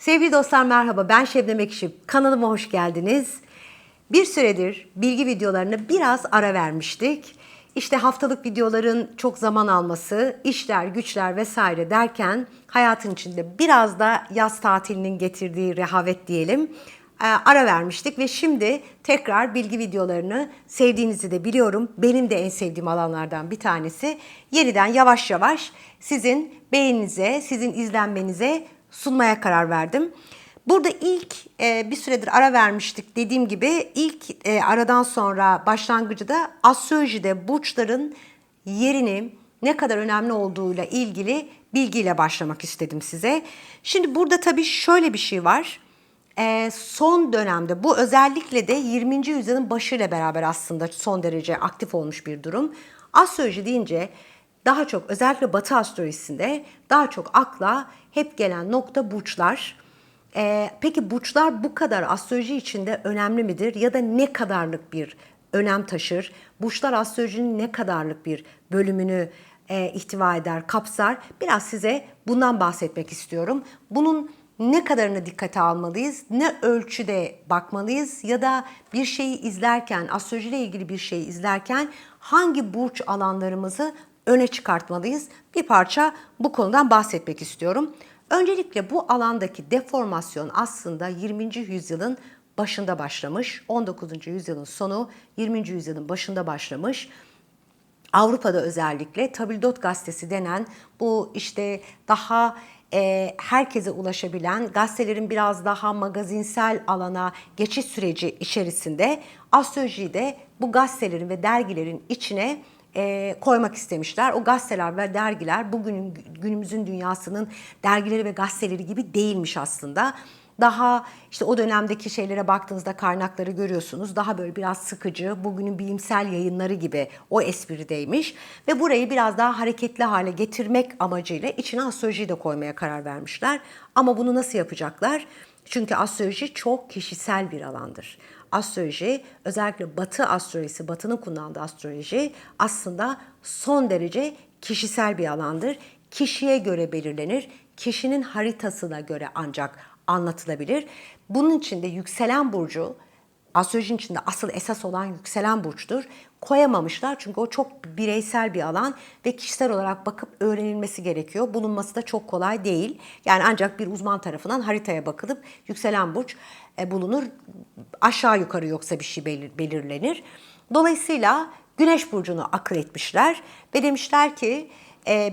Sevgili dostlar merhaba ben Şebnem Ekşip. Kanalıma hoş geldiniz. Bir süredir bilgi videolarına biraz ara vermiştik. İşte haftalık videoların çok zaman alması, işler, güçler vesaire derken hayatın içinde biraz da yaz tatilinin getirdiği rehavet diyelim e, ara vermiştik ve şimdi tekrar bilgi videolarını sevdiğinizi de biliyorum. Benim de en sevdiğim alanlardan bir tanesi. Yeniden yavaş yavaş sizin beğeninize, sizin izlenmenize sunmaya karar verdim. Burada ilk e, bir süredir ara vermiştik dediğim gibi ilk e, aradan sonra başlangıcı da astrolojide burçların yerini ne kadar önemli olduğuyla ilgili bilgiyle başlamak istedim size. Şimdi burada tabii şöyle bir şey var. E, son dönemde bu özellikle de 20. yüzyılın başıyla beraber aslında son derece aktif olmuş bir durum. Astroloji deyince daha çok özellikle Batı astrolojisinde daha çok akla hep gelen nokta burçlar. Ee, peki burçlar bu kadar astroloji içinde önemli midir ya da ne kadarlık bir önem taşır? Burçlar astrolojinin ne kadarlık bir bölümünü e, ihtiva eder, kapsar? Biraz size bundan bahsetmek istiyorum. Bunun ne kadarını dikkate almalıyız, ne ölçüde bakmalıyız ya da bir şeyi izlerken, astrolojiyle ilgili bir şeyi izlerken hangi burç alanlarımızı öne çıkartmalıyız? Bir parça bu konudan bahsetmek istiyorum. Öncelikle bu alandaki deformasyon aslında 20. yüzyılın başında başlamış. 19. yüzyılın sonu 20. yüzyılın başında başlamış. Avrupa'da özellikle Tabildot gazetesi denen bu işte daha e, herkese ulaşabilen gazetelerin biraz daha magazinsel alana geçiş süreci içerisinde astrolojiyi de bu gazetelerin ve dergilerin içine e, koymak istemişler. O gazeteler ve dergiler bugünün günümüzün dünyasının dergileri ve gazeteleri gibi değilmiş aslında. Daha işte o dönemdeki şeylere baktığınızda kaynakları görüyorsunuz. Daha böyle biraz sıkıcı, bugünün bilimsel yayınları gibi o esprideymiş. Ve burayı biraz daha hareketli hale getirmek amacıyla içine astrolojiyi de koymaya karar vermişler. Ama bunu nasıl yapacaklar? Çünkü astroloji çok kişisel bir alandır. Astroloji özellikle Batı astrolojisi, Batı'nın kullandığı astroloji aslında son derece kişisel bir alandır. Kişiye göre belirlenir. Kişinin haritasına göre ancak anlatılabilir. Bunun içinde yükselen burcu astrolojinin içinde asıl esas olan yükselen burçtur. Koyamamışlar çünkü o çok bireysel bir alan ve kişisel olarak bakıp öğrenilmesi gerekiyor. Bulunması da çok kolay değil. Yani ancak bir uzman tarafından haritaya bakılıp yükselen burç e, bulunur. Aşağı yukarı yoksa bir şey belir, belirlenir. Dolayısıyla Güneş burcunu akıl etmişler ve demişler ki e,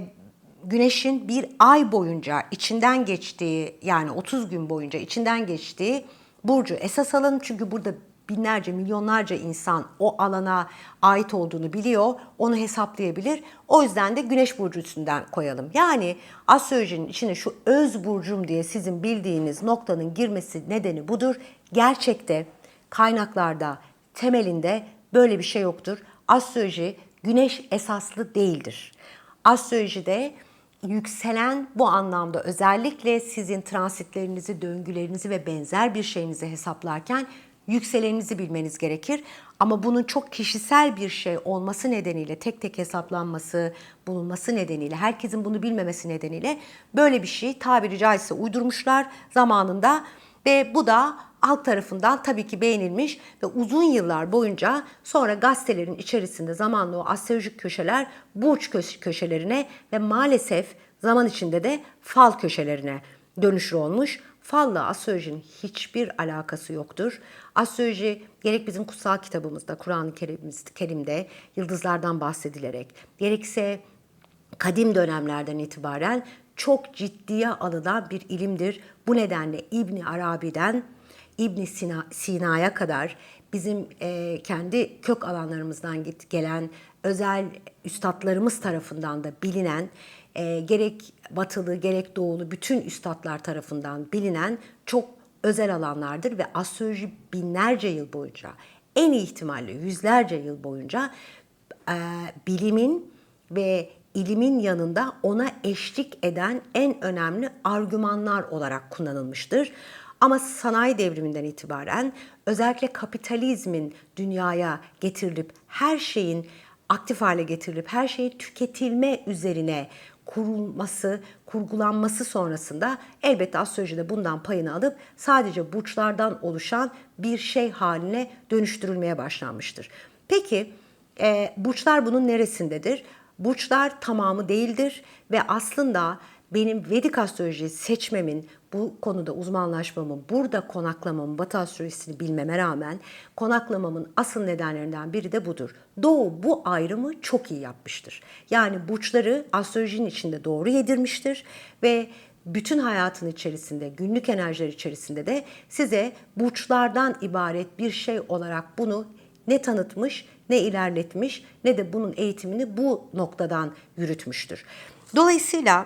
Güneşin bir ay boyunca içinden geçtiği yani 30 gün boyunca içinden geçtiği burcu esas alın çünkü burada binlerce, milyonlarca insan o alana ait olduğunu biliyor, onu hesaplayabilir. O yüzden de güneş burcu üstünden koyalım. Yani astrolojinin içine şu öz burcum diye sizin bildiğiniz noktanın girmesi nedeni budur. Gerçekte, kaynaklarda, temelinde böyle bir şey yoktur. Astroloji güneş esaslı değildir. Astrolojide yükselen bu anlamda özellikle sizin transitlerinizi, döngülerinizi ve benzer bir şeyinizi hesaplarken yükseleninizi bilmeniz gerekir. Ama bunun çok kişisel bir şey olması nedeniyle, tek tek hesaplanması, bulunması nedeniyle, herkesin bunu bilmemesi nedeniyle böyle bir şey tabiri caizse uydurmuşlar zamanında ve bu da halk tarafından tabii ki beğenilmiş ve uzun yıllar boyunca sonra gazetelerin içerisinde zamanla o astrolojik köşeler burç köşelerine ve maalesef zaman içinde de fal köşelerine dönüşür olmuş. Falla astrolojinin hiçbir alakası yoktur. Astroloji gerek bizim kutsal kitabımızda, Kur'an-ı Kerim'de yıldızlardan bahsedilerek, gerekse kadim dönemlerden itibaren çok ciddiye alınan bir ilimdir. Bu nedenle İbni Arabi'den İbn Sina, Sina'ya kadar bizim e, kendi kök alanlarımızdan gelen özel üstadlarımız tarafından da bilinen e, gerek batılı gerek doğulu bütün üstadlar tarafından bilinen çok özel alanlardır ve astroloji binlerce yıl boyunca en ihtimalle yüzlerce yıl boyunca e, bilimin ve ilimin yanında ona eşlik eden en önemli argümanlar olarak kullanılmıştır. Ama sanayi devriminden itibaren özellikle kapitalizmin dünyaya getirilip her şeyin aktif hale getirilip her şeyi tüketilme üzerine kurulması, kurgulanması sonrasında elbette astrolojide bundan payını alıp sadece burçlardan oluşan bir şey haline dönüştürülmeye başlanmıştır. Peki e, burçlar bunun neresindedir? Burçlar tamamı değildir ve aslında benim Vedik astroloji seçmemin, bu konuda uzmanlaşmamın, burada konaklamamın, Batı astrolojisini bilmeme rağmen konaklamamın asıl nedenlerinden biri de budur. Doğu bu ayrımı çok iyi yapmıştır. Yani burçları astrolojinin içinde doğru yedirmiştir ve bütün hayatın içerisinde, günlük enerjiler içerisinde de size burçlardan ibaret bir şey olarak bunu ne tanıtmış, ne ilerletmiş, ne de bunun eğitimini bu noktadan yürütmüştür. Dolayısıyla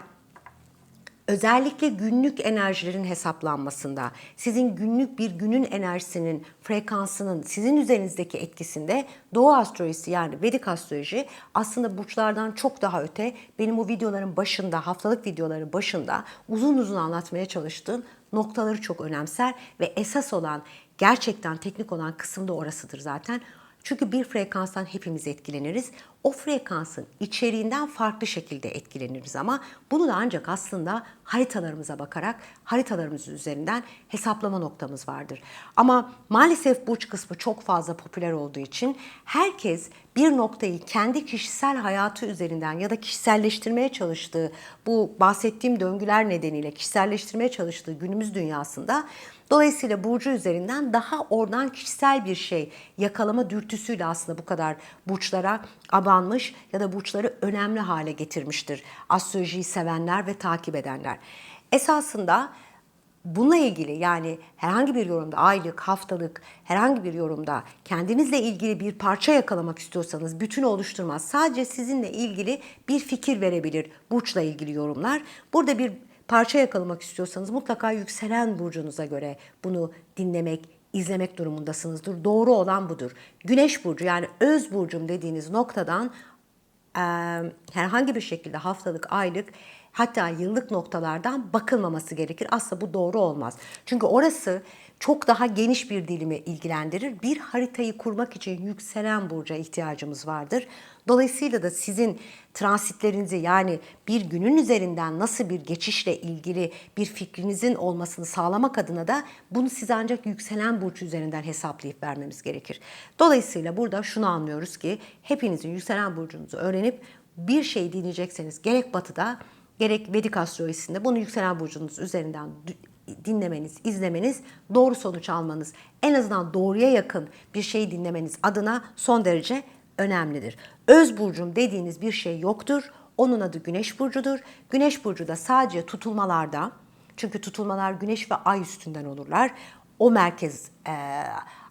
özellikle günlük enerjilerin hesaplanmasında, sizin günlük bir günün enerjisinin, frekansının sizin üzerinizdeki etkisinde Doğu astrolojisi yani Vedik astroloji aslında burçlardan çok daha öte benim bu videoların başında, haftalık videoların başında uzun uzun anlatmaya çalıştığım noktaları çok önemser ve esas olan gerçekten teknik olan kısım da orasıdır zaten. Çünkü bir frekanstan hepimiz etkileniriz. O frekansın içeriğinden farklı şekilde etkileniriz ama bunu da ancak aslında haritalarımıza bakarak haritalarımız üzerinden hesaplama noktamız vardır. Ama maalesef burç kısmı çok fazla popüler olduğu için herkes bir noktayı kendi kişisel hayatı üzerinden ya da kişiselleştirmeye çalıştığı bu bahsettiğim döngüler nedeniyle kişiselleştirmeye çalıştığı günümüz dünyasında Dolayısıyla burcu üzerinden daha oradan kişisel bir şey yakalama dürtüsüyle aslında bu kadar burçlara abanmış ya da burçları önemli hale getirmiştir. Astrolojiyi sevenler ve takip edenler. Esasında bununla ilgili yani herhangi bir yorumda aylık, haftalık herhangi bir yorumda kendinizle ilgili bir parça yakalamak istiyorsanız bütün oluşturmaz. Sadece sizinle ilgili bir fikir verebilir burçla ilgili yorumlar. Burada bir parça yakalamak istiyorsanız mutlaka yükselen burcunuza göre bunu dinlemek, izlemek durumundasınızdır. Doğru olan budur. Güneş burcu yani öz burcum dediğiniz noktadan e, herhangi bir şekilde haftalık, aylık hatta yıllık noktalardan bakılmaması gerekir. Aslında bu doğru olmaz. Çünkü orası çok daha geniş bir dilimi ilgilendirir. Bir haritayı kurmak için yükselen burca ihtiyacımız vardır. Dolayısıyla da sizin transitlerinizi yani bir günün üzerinden nasıl bir geçişle ilgili bir fikrinizin olmasını sağlamak adına da bunu size ancak yükselen burç üzerinden hesaplayıp vermemiz gerekir. Dolayısıyla burada şunu anlıyoruz ki hepinizin yükselen burcunuzu öğrenip bir şey dinleyecekseniz gerek batıda gerek Vedik astrolojisinde bunu yükselen burcunuz üzerinden dinlemeniz, izlemeniz, doğru sonuç almanız, en azından doğruya yakın bir şey dinlemeniz adına son derece önemlidir. Öz burcum dediğiniz bir şey yoktur. Onun adı Güneş burcudur. Güneş burcu da sadece tutulmalarda, çünkü tutulmalar Güneş ve Ay üstünden olurlar. O merkez e,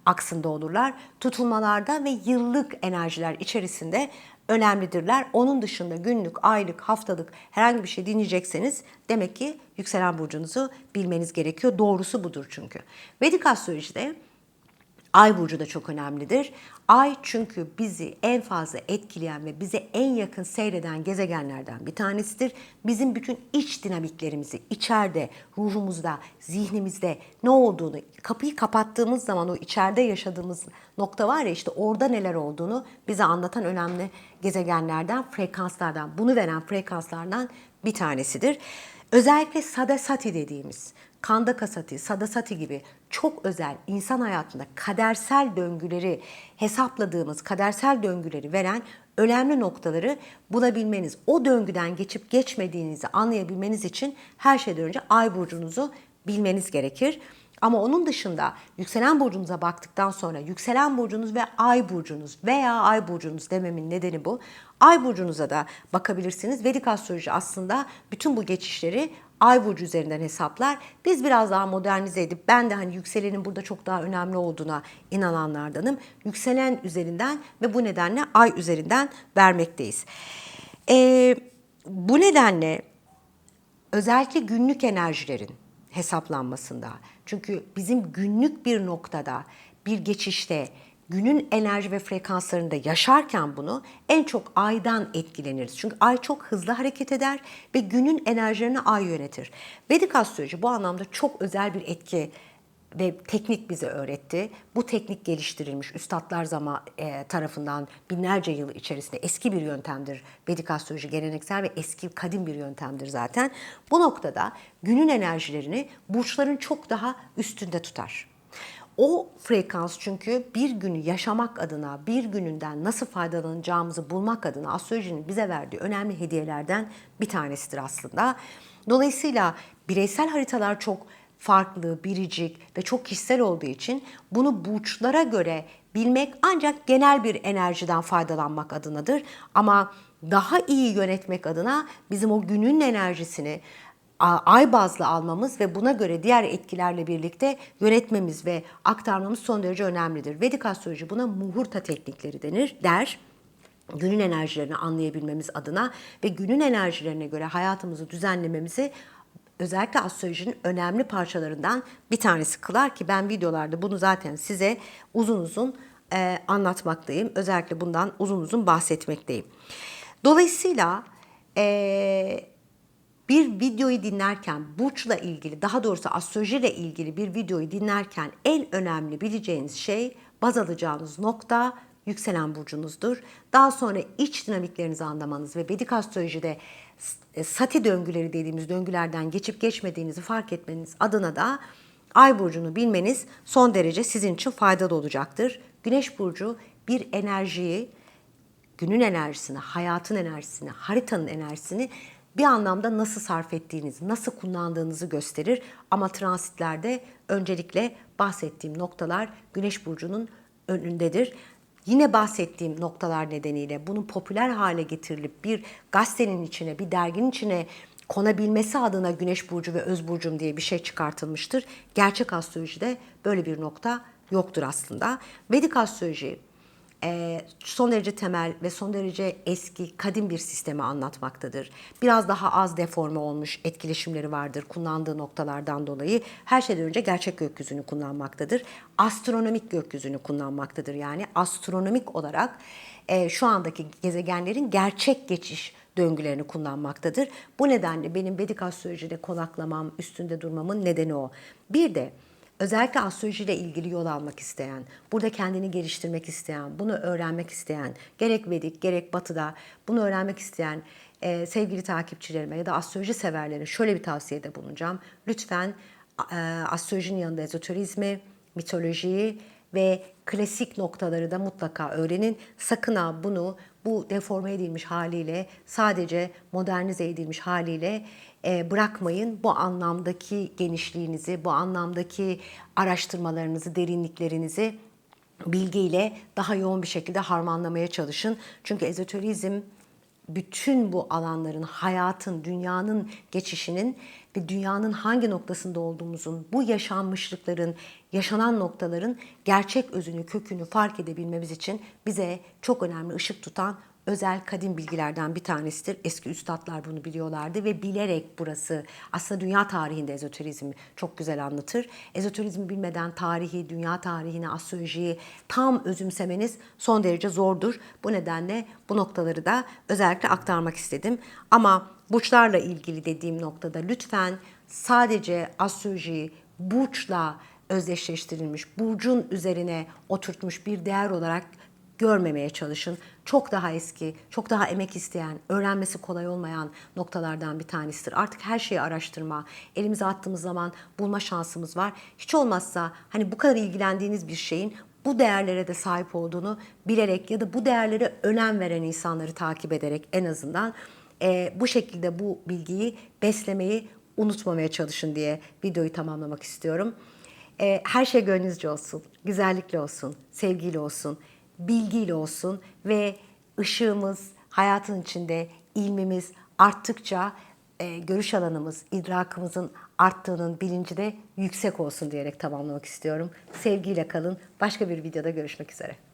aksında olurlar. Tutulmalarda ve yıllık enerjiler içerisinde önemlidirler. Onun dışında günlük, aylık, haftalık herhangi bir şey dinleyecekseniz demek ki yükselen burcunuzu bilmeniz gerekiyor. Doğrusu budur çünkü. Vedik astrolojide Ay burcu da çok önemlidir. Ay çünkü bizi en fazla etkileyen ve bize en yakın seyreden gezegenlerden bir tanesidir. Bizim bütün iç dinamiklerimizi içeride, ruhumuzda, zihnimizde ne olduğunu, kapıyı kapattığımız zaman o içeride yaşadığımız nokta var ya işte orada neler olduğunu bize anlatan önemli gezegenlerden, frekanslardan, bunu veren frekanslardan bir tanesidir. Özellikle sadasati dediğimiz Kanda kasati, sadasati gibi çok özel insan hayatında kadersel döngüleri hesapladığımız kadersel döngüleri veren önemli noktaları bulabilmeniz, o döngüden geçip geçmediğinizi anlayabilmeniz için her şeyden önce ay burcunuzu bilmeniz gerekir. Ama onun dışında yükselen burcunuza baktıktan sonra yükselen burcunuz ve ay burcunuz veya ay burcunuz dememin nedeni bu. Ay burcunuza da bakabilirsiniz. Vedik astroloji aslında bütün bu geçişleri ay burcu üzerinden hesaplar. Biz biraz daha modernize edip ben de hani yükselenin burada çok daha önemli olduğuna inananlardanım. Yükselen üzerinden ve bu nedenle ay üzerinden vermekteyiz. Ee, bu nedenle özellikle günlük enerjilerin hesaplanmasında. Çünkü bizim günlük bir noktada, bir geçişte günün enerji ve frekanslarında yaşarken bunu en çok aydan etkileniriz. Çünkü ay çok hızlı hareket eder ve günün enerjilerini ay yönetir. Vedik astroloji bu anlamda çok özel bir etki ve teknik bize öğretti. Bu teknik geliştirilmiş üstadlar zaman e, tarafından binlerce yıl içerisinde eski bir yöntemdir. Vedik astroloji geleneksel ve eski kadim bir yöntemdir zaten. Bu noktada günün enerjilerini burçların çok daha üstünde tutar. O frekans çünkü bir günü yaşamak adına, bir gününden nasıl faydalanacağımızı bulmak adına astrolojinin bize verdiği önemli hediyelerden bir tanesidir aslında. Dolayısıyla bireysel haritalar çok farklı, biricik ve çok kişisel olduğu için bunu burçlara göre bilmek ancak genel bir enerjiden faydalanmak adınadır. Ama daha iyi yönetmek adına bizim o günün enerjisini ay bazlı almamız ve buna göre diğer etkilerle birlikte yönetmemiz ve aktarmamız son derece önemlidir. Vedik astroloji buna muhurta teknikleri denir, der günün enerjilerini anlayabilmemiz adına ve günün enerjilerine göre hayatımızı düzenlememizi özellikle astrolojinin önemli parçalarından bir tanesi kılar ki ben videolarda bunu zaten size uzun uzun e, anlatmaktayım. Özellikle bundan uzun uzun bahsetmekteyim. Dolayısıyla e, bir videoyu dinlerken burçla ilgili daha doğrusu astrolojiyle ilgili bir videoyu dinlerken en önemli bileceğiniz şey baz alacağınız nokta yükselen burcunuzdur. Daha sonra iç dinamiklerinizi anlamanız ve Vedik astrolojide e, sati döngüleri dediğimiz döngülerden geçip geçmediğinizi fark etmeniz adına da ay burcunu bilmeniz son derece sizin için faydalı olacaktır. Güneş burcu bir enerjiyi, günün enerjisini, hayatın enerjisini, haritanın enerjisini bir anlamda nasıl sarf ettiğiniz, nasıl kullandığınızı gösterir. Ama transitlerde öncelikle bahsettiğim noktalar Güneş burcunun önündedir. Yine bahsettiğim noktalar nedeniyle bunun popüler hale getirilip bir gazetenin içine, bir derginin içine konabilmesi adına Güneş burcu ve Öz burcum diye bir şey çıkartılmıştır. Gerçek astrolojide böyle bir nokta yoktur aslında. Vedik astroloji son derece temel ve son derece eski, kadim bir sistemi anlatmaktadır. Biraz daha az deforme olmuş etkileşimleri vardır kullandığı noktalardan dolayı. Her şeyden önce gerçek gökyüzünü kullanmaktadır. Astronomik gökyüzünü kullanmaktadır. Yani astronomik olarak şu andaki gezegenlerin gerçek geçiş döngülerini kullanmaktadır. Bu nedenle benim Vedik astrolojide konaklamam, üstünde durmamın nedeni o. Bir de özellikle astrolojiyle ilgili yol almak isteyen, burada kendini geliştirmek isteyen, bunu öğrenmek isteyen, gerek Vedik gerek Batı'da bunu öğrenmek isteyen e, sevgili takipçilerime ya da astroloji severlere şöyle bir tavsiyede bulunacağım. Lütfen e, astrolojinin yanında ezoterizmi, mitolojiyi ve klasik noktaları da mutlaka öğrenin. Sakın ha bunu bu deforme edilmiş haliyle sadece modernize edilmiş haliyle e, bırakmayın. Bu anlamdaki genişliğinizi, bu anlamdaki araştırmalarınızı, derinliklerinizi bilgiyle daha yoğun bir şekilde harmanlamaya çalışın. Çünkü ezoterizm bütün bu alanların, hayatın, dünyanın geçişinin ve dünyanın hangi noktasında olduğumuzun, bu yaşanmışlıkların, yaşanan noktaların gerçek özünü, kökünü fark edebilmemiz için bize çok önemli ışık tutan özel kadim bilgilerden bir tanesidir. Eski üstadlar bunu biliyorlardı ve bilerek burası aslında dünya tarihinde ezoterizmi çok güzel anlatır. Ezoterizmi bilmeden tarihi, dünya tarihini, astrolojiyi tam özümsemeniz son derece zordur. Bu nedenle bu noktaları da özellikle aktarmak istedim. Ama burçlarla ilgili dediğim noktada lütfen sadece astrolojiyi burçla özdeşleştirilmiş, burcun üzerine oturtmuş bir değer olarak görmemeye çalışın. Çok daha eski, çok daha emek isteyen, öğrenmesi kolay olmayan noktalardan bir tanesidir. Artık her şeyi araştırma, elimize attığımız zaman bulma şansımız var. Hiç olmazsa hani bu kadar ilgilendiğiniz bir şeyin bu değerlere de sahip olduğunu bilerek ya da bu değerlere önem veren insanları takip ederek en azından e, bu şekilde bu bilgiyi beslemeyi unutmamaya çalışın diye videoyu tamamlamak istiyorum. E, her şey gönlünüzce olsun, güzellikle olsun, sevgiyle olsun bilgiyle olsun ve ışığımız hayatın içinde ilmimiz arttıkça e, görüş alanımız, idrakımızın arttığının bilinci de yüksek olsun diyerek tamamlamak istiyorum. Sevgiyle kalın. Başka bir videoda görüşmek üzere.